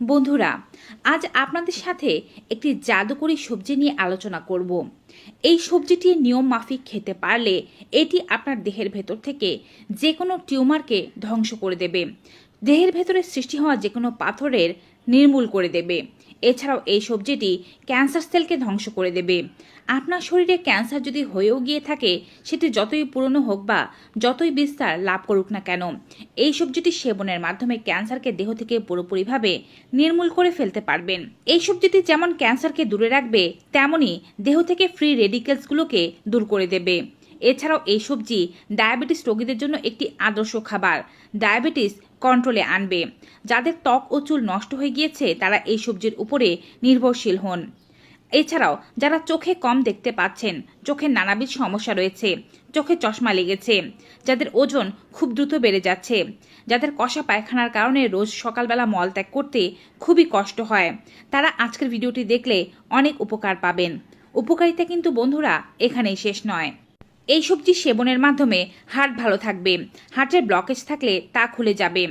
বন্ধুরা, আজ আপনাদের সাথে একটি জাদুকরী সবজি নিয়ে আলোচনা করব। এই সবজিটি নিয়ম মাফিক খেতে পারলে এটি আপনার দেহের ভেতর থেকে যে কোনো টিউমারকে ধ্বংস করে দেবে। দেহের ভেতরে সৃষ্টি হওয়া যে কোনো পাথরের নির্মূল করে দেবে। এছাড়াও এই সবজিটি ক্যান্সার সেলকে ধ্বংস করে দেবে। আপনার শরীরে ক্যান্সার যদি হয়েও গিয়ে থাকে, সেটি যতই পুরনো হোক বা যতই বিস্তার লাভ করুক না কেন, এই সবজিটি সেবনের মাধ্যমে ক্যান্সারকে দেহ থেকে পুরোপুরিভাবে নির্মূল করে ফেলতে পারবেন। এই সবজিটি যেমন ক্যান্সারকে দূরে রাখবে তেমনই দেহ থেকে ফ্রি রেডিকেলসগুলোকে দূর করে দেবে। এছাড়াও এই সবজি ডায়াবেটিস রোগীদের জন্য একটি আদর্শ খাবার। ডায়াবেটিস কন্ট্রোলে আনবে। যাদের ত্বক ও চুল নষ্ট হয়ে গিয়েছে, তারা এই সবজির উপরে নির্ভরশীল হন। এছাড়াও যারা চোখে কম দেখতে পাচ্ছেন চোখের নানাবিধ সমস্যা রয়েছে, চোখে চশমা লেগেছে, যাদের ওজন খুব দ্রুত বেড়ে যাচ্ছে, যাদের কষা পায়খানার কারণে রোজ সকালবেলা মলত্যাগ করতে খুবই কষ্ট হয়, তারা আজকের ভিডিওটি দেখলে অনেক উপকার পাবেন। উপকারিতা কিন্তু বন্ধুরা এখানেই শেষ নয়। এই সবজি সেবনের মাধ্যমে হার্ট ভালো থাকবে। হার্টের ব্লকেজ থাকলে তা খুলে যাবে।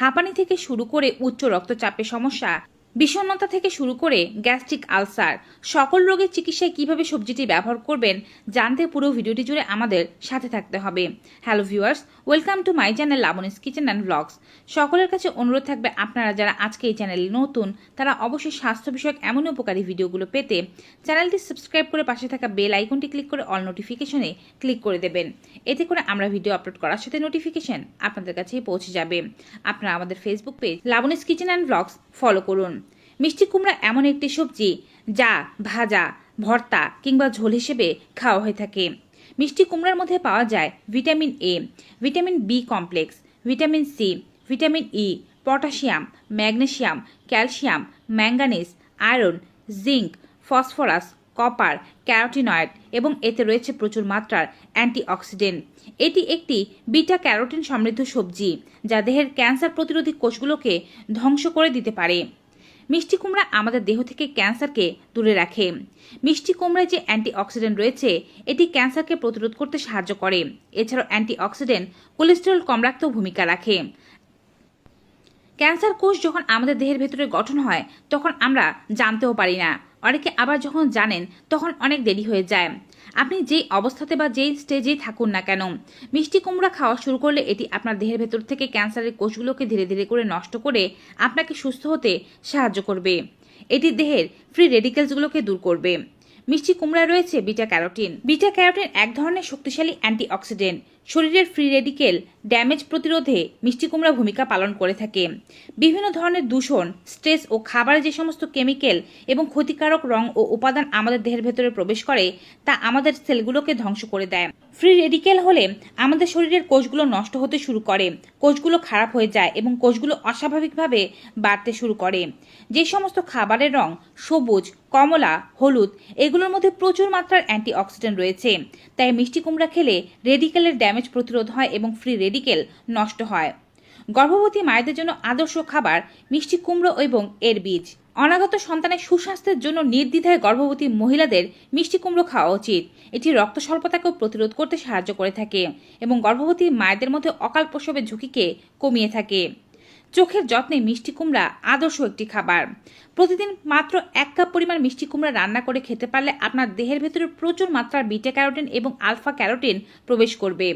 হাঁপানি থেকে শুরু করে উচ্চ রক্তচাপের সমস্যা বিষণ্ণতা থেকে শুরু করে গ্যাস্ট্রিক আলসার, সকল রোগের চিকিৎসায় কীভাবে সবজিটি ব্যবহার করবেন জানতে পুরো ভিডিওটি জুড়ে আমাদের সাথে থাকতে হবে। Hello viewers, welcome to my channel Labonis kitchen and blogs. সকলের কাছে অনুরোধ থাকবে আপনারা যারা আজকে এই চ্যানেলে নতুন, তারা অবশ্যই স্বাস্থ্য বিষয়ক এমন উপকারী ভিডিওগুলো পেতে চ্যানেলটি সাবস্ক্রাইব করে পাশে থাকা বেল আইকনটি ক্লিক করে অল নোটিফিকেশনে ক্লিক করে দেবেন। এতে করে আমরা ভিডিও আপলোড করার সাথে নোটিফিকেশন আপনাদের কাছেই পৌঁছে যাবে। আপনারা আমাদের Facebook page Labonis kitchen and blogs follow করুন। মিষ্টি কুমড়া এমন একটি সবজি যা ভাজা, ভর্তা কিংবা ঝোল হিসেবে খাওয়া হয়ে থাকে। মিষ্টি কুমড়ার মধ্যে পাওয়া যায় vitamin A vitamin B complex, vitamin C vitamin E potassium magnesium calcium, manganese, iron, zinc, phosphorus, copper, carotenoid এবং এতে রয়েছে প্রচুর মাত্রার অ্যান্টিঅক্সিডেন্ট। এটি একটি বিটা ক্যারোটিন সমৃদ্ধ সবজি যা দেহের ক্যান্সার প্রতিরোধী কোষগুলোকে ধ্বংস করে দিতে পারে। মিষ্টি কুমড়া আমাদের দেহ থেকে ক্যান্সারকে দূরে রাখে। মিষ্টি কুমড়ায় যে অ্যান্টিঅক্সিডেন্ট রয়েছে, এটি ক্যান্সারকে প্রতিরোধ করতে সাহায্য করে। এছাড়াও অ্যান্টিঅক্সিডেন্ট কোলেস্টেরল কম রাখতেও ভূমিকা রাখে। ক্যান্সার কোষ যখন আমাদের দেহের ভেতরে গঠন হয়, তখন আমরা জানতেও পারি না। অনেকে আবার যখন জানেন, তখন অনেক দেরি হয়ে যায়। আপনি যেই অবস্থাতে বা যেই স্টেজেই থাকুন না কেন, মিষ্টি কুমড়া খাওয়া শুরু করলে এটি আপনার দেহের ভেতর থেকে ক্যান্সারের কোষগুলোকে ধীরে ধীরে করে নষ্ট করে আপনাকে সুস্থ হতে সাহায্য করবে। এটি দেহের ফ্রি রেডিকেলসগুলোকে দূর করবে। মিষ্টি কুমড়ায় রয়েছে বিটা ক্যারোটিন। বিটা ক্যারোটিন এক ধরনের শক্তিশালী অ্যান্টিঅক্সিডেন্ট শরীরের ফ্রি রেডিকেল ড্যামেজ প্রতিরোধে মিষ্টি কুমড়া ভূমিকা পালন করে থাকে। বিভিন্ন ধরনের দূষণ, স্ট্রেস ও খাবারে যে সমস্ত কেমিক্যাল এবং ক্ষতিকারক রং ও উপাদান আমাদের দেহের ভেতরে প্রবেশ করে, তা আমাদের সেলগুলোকে ধ্বংস করে দেয়। ফ্রি রেডিকেল হলে আমাদের শরীরের কোষগুলো নষ্ট হতে শুরু করে, কোষগুলো খারাপ হয়ে যায় এবং কোষগুলো অস্বাভাবিকভাবে বাড়তে শুরু করে। যে সমস্ত খাবারের রং সবুজ, কমলা, হলুদ, এগুলোর মধ্যে প্রচুর মাত্রার অ্যান্টিঅক্সিডেন্ট রয়েছে। তাই মিষ্টি কুমড়া খেলে রেডিকেলের ড্যামেজ প্রতিরোধ হয় এবং ফ্রি রেডিকেল নষ্ট হয়। গর্ভবতী মায়েদের জন্য আদর্শ খাবার, মিষ্টি কুমড়ো এবং এর বীজ। অনাগত সন্তানের সুস্বাস্থ্যের জন্য নির্দ্বিধায় গর্ভবতী মহিলাদের মিষ্টি কুমড়ো খাওয়া উচিত। এটি রক্ত স্বল্পতাকেও প্রতিরোধ করতে সাহায্য করে থাকে এবং গর্ভবতী মায়েদের মধ্যে অকাল প্রসবের ঝুঁকিকে কমিয়ে থাকে। চোখের যত্নে মিষ্টি কুমড়া আদর্শ একটি খাবার। প্রতিদিন মাত্র এক কাপ পরিমাণ মিষ্টি কুমড়া রান্না করে খেতে পারলে আপনার দেহের ভেতরে প্রচুর মাত্রার বিটা ক্যারোটিন এবং আলফা ক্যারোটিন প্রবেশ করবে।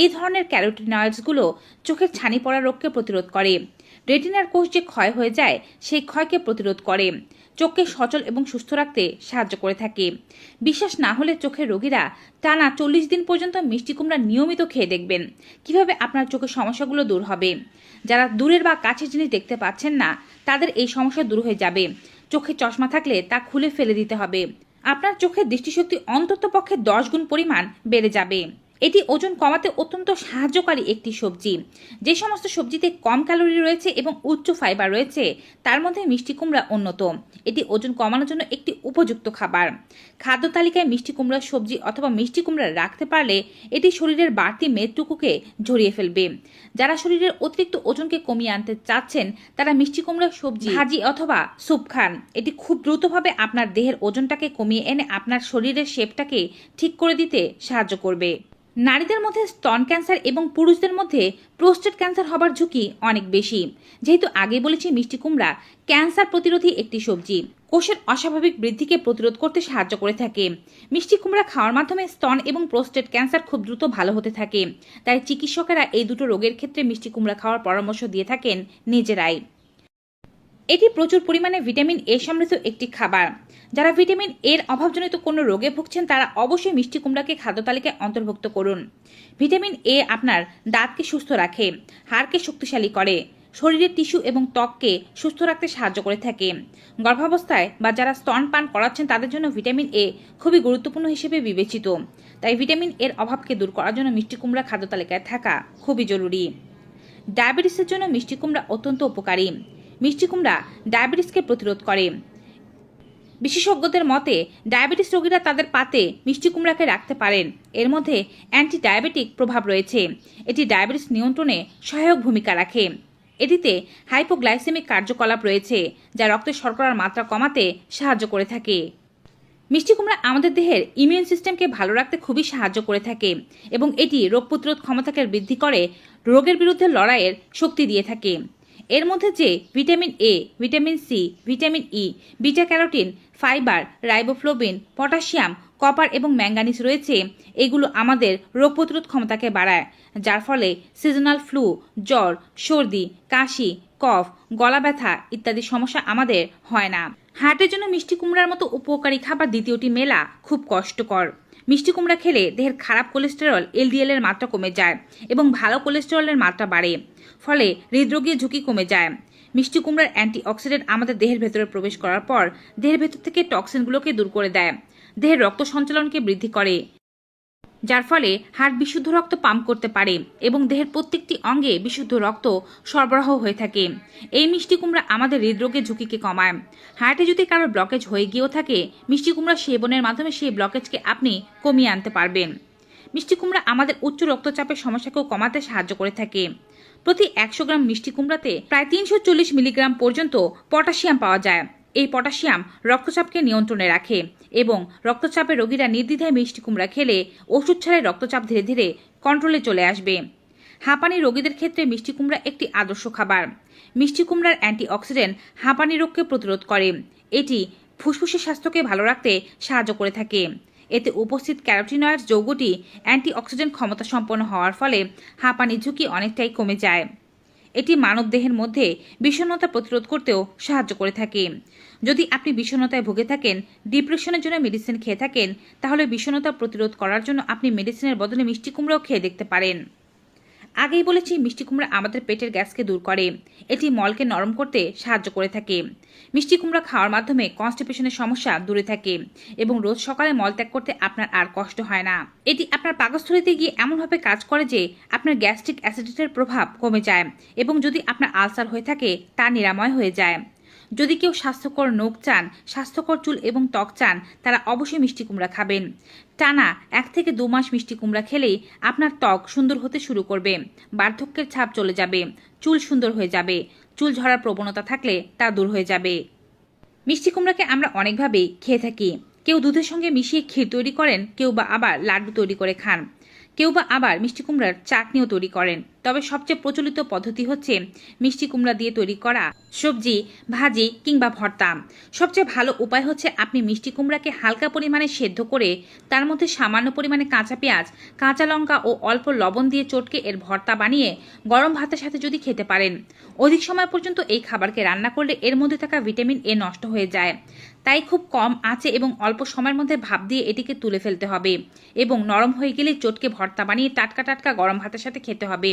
এই ধরনের ক্যারোটিনয়েডসগুলো চোখের ছানি পড়া রোগকে প্রতিরোধ করে। রেটিনার কোষ যে ক্ষয় হয়ে যায়, সেই ক্ষয়কে প্রতিরোধ করে। চোখকে সচল এবং সুস্থ রাখতে সাহায্য করে থাকে। বিশ্বাস না হলে চোখের রোগীরা টানা চল্লিশ দিন পর্যন্ত মিষ্টি কুমড়া নিয়মিত খেয়ে দেখবেন। কীভাবে আপনার চোখের সমস্যাগুলো দূর হবে? যারা দূরের বা কাছের জিনিস দেখতে পাচ্ছেন না, তাদের এই সমস্যা দূর হয়ে যাবে। চোখে চশমা থাকলে তা খুলে ফেলে দিতে হবে। আপনার চোখের দৃষ্টিশক্তি অন্তত পক্ষে দশ গুণ পরিমাণ বেড়ে যাবে। এটি ওজন কমাতে অত্যন্ত সাহায্যকারী একটি সবজি। যে সমস্ত সবজিতে কম ক্যালোরি রয়েছে এবং উচ্চ ফাইবার রয়েছে, তার মধ্যে মিষ্টি কুমড়া অন্যতম। এটি ওজন কমানোর জন্য একটি উপযুক্ত খাবার। খাদ্য তালিকায় মিষ্টি কুমড়ার সবজি অথবা মিষ্টি কুমড়া রাখতে পারলে এটি শরীরের বাড়তি মেদটুকুকে ঝরিয়ে ফেলবে। যারা শরীরের অতিরিক্ত ওজনকে কমিয়ে আনতে চাচ্ছেন, তারা মিষ্টি কুমড়ার সবজি, ভাজি অথবা স্যুপ খান। এটি খুব দ্রুতভাবে আপনার দেহের ওজনটাকে কমিয়ে এনে আপনার শরীরের শেপটাকে ঠিক করে দিতে সাহায্য করবে। নারীদের মধ্যে স্তন ক্যান্সার এবং পুরুষদের মধ্যে প্রোস্টেট ক্যান্সার হবার ঝুঁকি অনেক বেশি। যেহেতু আগে বলেছি মিষ্টি কুমড়া ক্যান্সার প্রতিরোধী একটি সবজি, কোষের অস্বাভাবিক বৃদ্ধিকে প্রতিরোধ করতে সাহায্য করে থাকে। মিষ্টি কুমড়া খাওয়ার মাধ্যমে স্তন এবং প্রোস্টেট ক্যান্সার খুব দ্রুত ভালো হতে থাকে। তাই চিকিৎসকেরা এই দুটো রোগের ক্ষেত্রে মিষ্টি কুমড়া খাওয়ার পরামর্শ দিয়ে থাকেন নিজেরাই। এটি প্রচুর পরিমাণে ভিটামিন এ সমৃদ্ধ একটি খাবার। যারা ভিটামিন এর অভাবজনিত কোনো রোগে ভুগছেন, তারা অবশ্যই মিষ্টি কুমড়াকে খাদ্য তালিকায় অন্তর্ভুক্ত করুন। ভিটামিন এ আপনার দাঁতকে সুস্থ রাখে, হাড়কে শক্তিশালী করে, শরীরের টিস্যু এবং ত্বককে সুস্থ রাখতে সাহায্য করে থাকে। গর্ভাবস্থায় বা যারা স্তন পান করাচ্ছেন, তাদের জন্য ভিটামিন এ খুবই গুরুত্বপূর্ণ হিসেবে বিবেচিত। তাই ভিটামিন এর অভাবকে দূর করার জন্য মিষ্টি কুমড়া খাদ্য তালিকায় থাকা খুবই জরুরি। ডায়াবেটিসের জন্য মিষ্টি কুমড়া অত্যন্ত উপকারী। মিষ্টি কুমড়া ডায়াবেটিসকে প্রতিরোধ করে। বিশেষজ্ঞদের মতে, ডায়াবেটিস রোগীরা তাদের পাতে মিষ্টি কুমড়াকে রাখতে পারেন। এর মধ্যে অ্যান্টি ডায়াবেটিক প্রভাব রয়েছে। এটি ডায়াবেটিস নিয়ন্ত্রণে সহায়ক ভূমিকা রাখে। এটিতে হাইপোগ্লাইসেমিক কার্যকলাপ রয়েছে, যা রক্তে শর্করার মাত্রা কমাতে সাহায্য করে থাকে। মিষ্টি কুমড়া আমাদের দেহের ইমিউন সিস্টেমকে ভালো রাখতে খুবই সাহায্য করে থাকে এবং এটি রোগ প্রতিরোধ ক্ষমতাকে বৃদ্ধি করে, রোগের বিরুদ্ধে লড়াইয়ের শক্তি দিয়ে থাকে। এর মধ্যে যে vitamin A vitamin C vitamin E beta carotene fibre, riboflavin, potassium, copper এবং ম্যাঙ্গানিজ রয়েছে, এগুলো আমাদের রোগ প্রতিরোধ ক্ষমতাকে বাড়ায়, যার ফলে সিজনাল ফ্লু, জ্বর, সর্দি, কাশি, কফ, গলা ব্যথা ইত্যাদি সমস্যা আমাদের হয় না। হার্টের জন্য মিষ্টি কুমড়ার মতো উপকারী খাবার দ্বিতীয়টি মেলা খুব কষ্টকর। মিষ্টি কুমড়া খেলে দেহের খারাপ কোলেস্টেরল এলডিএলের মাত্রা কমে যায় এবং ভালো কোলেস্টেরলের মাত্রা বাড়ে, ফলে হৃদরোগের ঝুঁকি কমে যায়। মিষ্টি কুমড়ার অ্যান্টিঅক্সিডেন্ট আমাদের দেহের ভেতরে প্রবেশ করার পর দেহের ভেতর থেকে টক্সিনগুলোকে দূর করে দেয়। দেহের রক্ত সঞ্চালনকে বৃদ্ধি করে। যার ফলে হাড় বিশুদ্ধ রক্ত পাম্প করতে পারে এবং দেহের প্রত্যেকটি অঙ্গে বিশুদ্ধ রক্ত সরবরাহ হয়ে থাকে। এই মিষ্টি কুমড়া আমাদের হৃদরোগের ঝুঁকিকে কমায়। হার্টে যদি কারোর ব্লকেজ হয়ে গিয়েও থাকে, মিষ্টি কুমড়া সেবনের মাধ্যমে সেই ব্লকেজকে আপনি কমিয়ে আনতে পারবেন। মিষ্টি কুমড়া আমাদের উচ্চ রক্তচাপের সমস্যাকেও কমাতে সাহায্য করে থাকে। প্রতি একশো গ্রাম মিষ্টি কুমড়াতে প্রায় তিনশো চল্লিশ মিলিগ্রাম পর্যন্ত পটাশিয়াম পাওয়া যায়। এই পটাশিয়াম রক্তচাপকে নিয়ন্ত্রণে রাখে এবং রক্তচাপে রোগীরা নির্দ্বিধায় মিষ্টি কুমড়া খেলে ওষুধ ছাড়াই রক্তচাপ ধীরে ধীরে কন্ট্রোলে চলে আসবে। হাঁপানি রোগীদের ক্ষেত্রে মিষ্টি কুমড়া একটি আদর্শ খাবার। মিষ্টি কুমড়ার অ্যান্টিঅক্সিডেন্ট হাঁপানি রোগকে প্রতিরোধ করে। এটি ফুসফুসের স্বাস্থ্যকে ভালো রাখতে সাহায্য করে থাকে। এতে উপস্থিত ক্যারোটিনয়েড যৌগটি অ্যান্টি অ্যান্টিঅক্সিডেন্ট ক্ষমতা সম্পন্ন হওয়ার ফলে হাঁপানির ঝুঁকি অনেকটাই কমে যায়। এটি মানবদেহের মধ্যে বিষণ্ণতা প্রতিরোধ করতেও সাহায্য করে থাকে। যদি আপনি বিষণ্ণতায় ভুগে থাকেন, ডিপ্রেশনের জন্য মেডিসিন খেয়ে থাকেন, তাহলে বিষণ্ণতা প্রতিরোধ করার জন্য আপনি মেডিসিনের বদলে মিষ্টি কুমড়াও খেয়ে দেখতে পারেন। আগেই বলেছি মিষ্টি কুমড়া আমাদের পেটের গ্যাসকে দূর করে। এটি মলকে নরম করতে সাহায্য করে থাকে। মিষ্টি কুমড়া খাওয়ার মাধ্যমে কনস্টিপেশনের সমস্যা দূরে থাকে এবং রোজ সকালে মল ত্যাগ করতে আপনার আর কষ্ট হয় না। এটি আপনার পাকস্থলিতে গিয়ে এমনভাবে কাজ করে যে আপনার গ্যাস্ট্রিক অ্যাসিডিটির প্রভাব কমে যায় এবং যদি আপনার আলসার হয়ে থাকে, তা নিরাময় হয়ে যায়। যদি কেউ স্বাস্থ্যকর নখ চান, স্বাস্থ্যকর চুল এবং ত্বক চান, তারা অবশ্যই মিষ্টি কুমড়া খাবেন। টানা এক থেকে দু মাস মিষ্টি কুমড়া খেলেই আপনার ত্বক সুন্দর হতে শুরু করবে। বার্ধক্যের ছাপ চলে যাবে। চুল সুন্দর হয়ে যাবে। চুল ঝরার প্রবণতা থাকলে তা দূর হয়ে যাবে। মিষ্টি কুমড়াকে আমরা অনেকভাবেই খেয়ে থাকি। কেউ দুধের সঙ্গে মিশিয়ে ক্ষীর তৈরি করেন, কেউ বা আবার লাড্ডু তৈরি করে খান। কেউ বা আবার মিষ্টি কুমড়ার চাটনিও তৈরি করেন। তবে সবচেয়ে প্রচলিত পদ্ধতি হচ্ছে মিষ্টি কুমড়া দিয়ে তৈরি করা সবজি, ভাজি কিংবা ভর্তা। সবচেয়ে ভালো উপায় হচ্ছে আপনি মিষ্টি কুমড়াকে হালকা পরিমাণে সেদ্ধ করে তার মধ্যে সামান্য পরিমাণে কাঁচা পেঁয়াজ, কাঁচা লঙ্কা ও অল্প লবণ দিয়ে চটকে এর ভর্তা বানিয়ে গরম ভাতের সাথে যদি খেতে পারেন। অধিক সময় পর্যন্ত এই খাবারকে রান্না করলে এর মধ্যে থাকা ভিটামিন এ নষ্ট হয়ে যায়। তাই খুব কম আঁচে এবং অল্প সময়ের মধ্যে ভাপ দিয়ে এটিকে তুলে ফেলতে হবে এবং নরম হয়ে গেলে চটকে ভর্তা বানিয়ে টাটকা টাটকা গরম ভাতের সাথে খেতে হবে।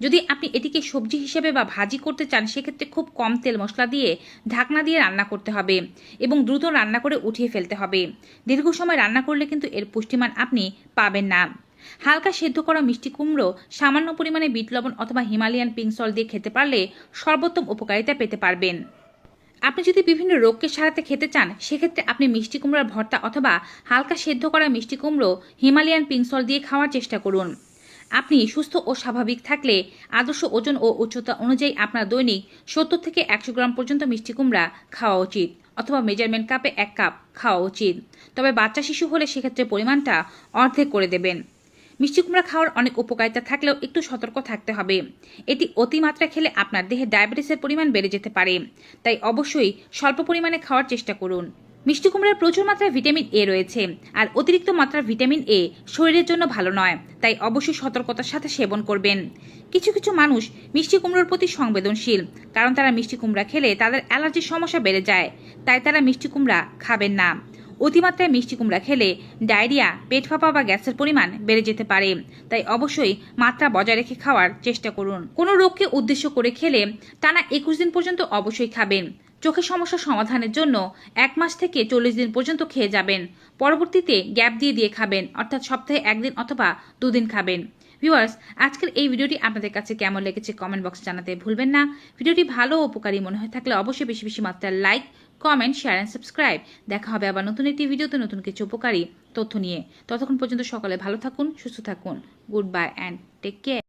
যদি আপনি এটিকে সবজি হিসেবে বা ভাজি করতে চান, সেক্ষেত্রে খুব কম তেল মশলা দিয়ে ঢাকনা দিয়ে রান্না করতে হবে এবং দ্রুত রান্না করে উঠিয়ে ফেলতে হবে। দীর্ঘ সময় রান্না করলে কিন্তু এর পুষ্টিমান আপনি পাবেন না। হালকা সেদ্ধ করা মিষ্টি কুমড়ো, সামান্য পরিমাণে বিট লবণ অথবা হিমালয়ান পিঙ্ক সল দিয়ে খেতে পারলে সর্বোত্তম উপকারিতা পেতে পারবেন। আপনি যদি বিভিন্ন রোগকে সারাতে খেতে চান, সেক্ষেত্রে আপনি মিষ্টি কুমড়োর ভর্তা অথবা হালকা সেদ্ধ করা মিষ্টি কুমড়ো, হিমালয়ান পিংসল দিয়ে খাওয়ার চেষ্টা করুন। আপনি সুস্থ ও স্বাভাবিক থাকলে আদর্শ ওজন ও উচ্চতা অনুযায়ী আপনার দৈনিক সত্তর থেকে একশো গ্রাম পর্যন্ত মিষ্টি কুমড়া খাওয়া উচিত অথবা মেজারমেন্ট কাপে এক কাপ খাওয়া উচিত। তবে বাচ্চা শিশু হলে সেক্ষেত্রে পরিমাণটা অর্ধেক করে দেবেন। মিষ্টি কুমড়া খাওয়ার অনেক উপকারিতা থাকলেও একটু সতর্ক থাকতে হবে। এটি অতিমাত্রা খেলে আপনার দেহে ডায়াবেটিসের পরিমাণ বেড়ে যেতে পারে। তাই অবশ্যই স্বল্প পরিমাণে খাওয়ার চেষ্টা করুন। মিষ্টি কুমড়ার প্রচুর মাত্রায় ভিটামিন এ রয়েছে, আর অতিরিক্ত মাত্রার ভিটামিন এ শরীরের জন্য ভালো নয়, তাই অবশ্যই সতর্কতার সাথে সেবন করবেন। কিছু কিছু মানুষ মিষ্টি কুমড়োর প্রতি সংবেদনশীল, কারণ তারা মিষ্টি কুমড়া খেলে তাদের অ্যালার্জির সমস্যা বেড়ে যায়, তাই তারা মিষ্টি কুমড়া খাবেন না। অতিমাত্রায় মিষ্টি কুমড়া খেলে ডায়রিয়া, পেট ফাঁপা বা গ্যাসের পরিমাণ বেড়ে যেতে পারে। তাই অবশ্যই মাত্রা বজায় রেখে খাওয়ার চেষ্টা করুন। কোনো রোগকে উদ্দেশ্য করে খেলে টানা একুশ দিন পর্যন্ত অবশ্যই খাবেন। চোখের সমস্যা সমাধানের জন্য এক মাস থেকে চল্লিশ দিন পর্যন্ত খেয়ে যাবেন। পরবর্তীতে গ্যাপ দিয়ে দিয়ে খাবেন, অর্থাৎ সপ্তাহে একদিন অথবা দুদিন খাবেন। ভিউয়ার্স, আজকের এই ভিডিওটি আপনাদের কাছে কেমন লেগেছে কমেন্ট বক্সে জানাতে ভুলবেন না। ভিডিওটি ভালো উপকারী মনে হয়ে থাকলে অবশ্যই বেশি বেশি মাত্রায় like comment share and subscribe দেখা হবে আবার নতুন একটি ভিডিওতে নতুন কিছু উপকারী তথ্য নিয়ে। ততক্ষণ পর্যন্ত সকালে ভালো থাকুন, সুস্থ থাকুন। Goodbye and take care